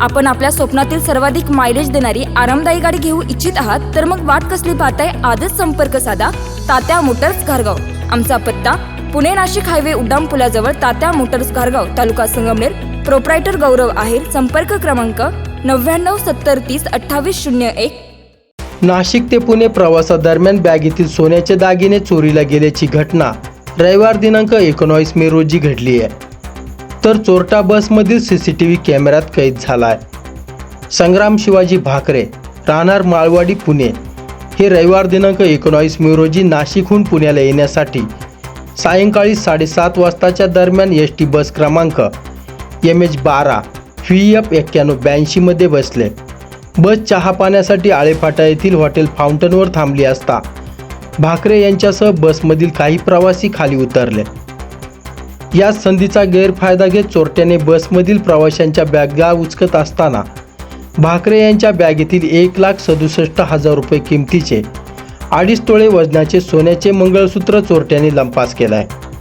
आपण आपल्या स्वप्नातील सर्वाधिक मायलेज देणारी आरामदायी गाडी घेऊ इच्छित आहात तर मग वाट कसली पाहताय? आजच संपर्क साधा. तात्या मोटर्स घारगाव. आमचा पत्ता पुणे नाशिक हायवे उड्डाण पुलाजवळ तात्या मोटर्स घारगाव तालुका संगमनेर. प्रोप्रायटर गौरव आहेर संपर्क क्रमांक नव्याण्णव सत्तर तीस अठ्ठावीस शून्य एक. नाशिक ते पुणे प्रवासादरम्यान बॅगेतील सोन्याचे दागिने चोरीला गेल्याची घटना. रविवार दिनांक एकोणावीस मे रोजी घडली आहे. तर चोरटा बसमधील सी सी टी व्ही कॅमेऱ्यात कैद झाला आहे संग्राम शिवाजी भाकरे राहणार माळवाडी पुणे. हे रविवार दिनांक एकोणावीस मे रोजी नाशिकहून पुण्याला येण्यासाठी सायंकाळी साडेसात वाजताच्या दरम्यान एस टी बस क्रमांक एम एच बारा व्ही एफ एक्क्याण्णव ब्याऐंशीमध्ये बसले. बस चहा पाण्यासाठी आळेफाटा येथील हॉटेल फाउंटनवर थांबली असता भाकरे यांच्यासह बसमधील काही प्रवासी खाली उतरले. या संधीचा गैरफायदा घेत चोरट्याने बसमधील प्रवाशांच्या बॅगा उचकत असताना भाकरे यांच्या बॅगेतील एक लाख सदुसष्ट हजार रुपये किमतीचे अडीच तोळे वजनाचे सोन्याचे मंगळसूत्र चोरट्याने लंपास केलं आहे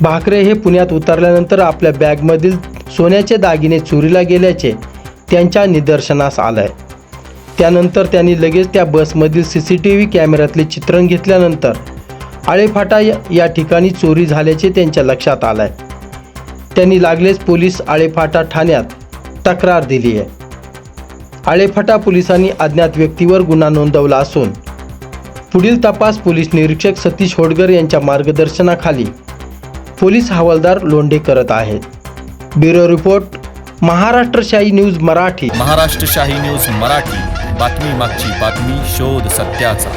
भाकरे हे पुण्यात उतरल्यानंतर आपल्या बॅगमधील सोन्याचे दागिने चोरीला गेल्याचे त्यांच्या निदर्शनास आलं आहे त्यानंतर त्यांनी लगेच त्या बसमधील सी सी टी व्ही कॅमेऱ्यातले चित्रण घेतल्यानंतर आळेफाटा या ठिकाणी चोरी झाल्याचे त्यांच्या लक्षात आलं आहे त्यांनी लागलेच पोलीस आळेफाटा ठाण्यात तक्रार दिली आहे. आळेफाटा पोलिसांनी अज्ञात व्यक्तीवर गुन्हा नोंदवला असून पुढील तपास पोलीस निरीक्षक सतीश होडगर यांच्या मार्गदर्शनाखाली पोलीस हवालदार लोंढे करत आहेत. Bureau report Maharashtrashahi news Marathi. Maharashtrashahi news Marathi. बातमी मागची बातमी शोध सत्याचा.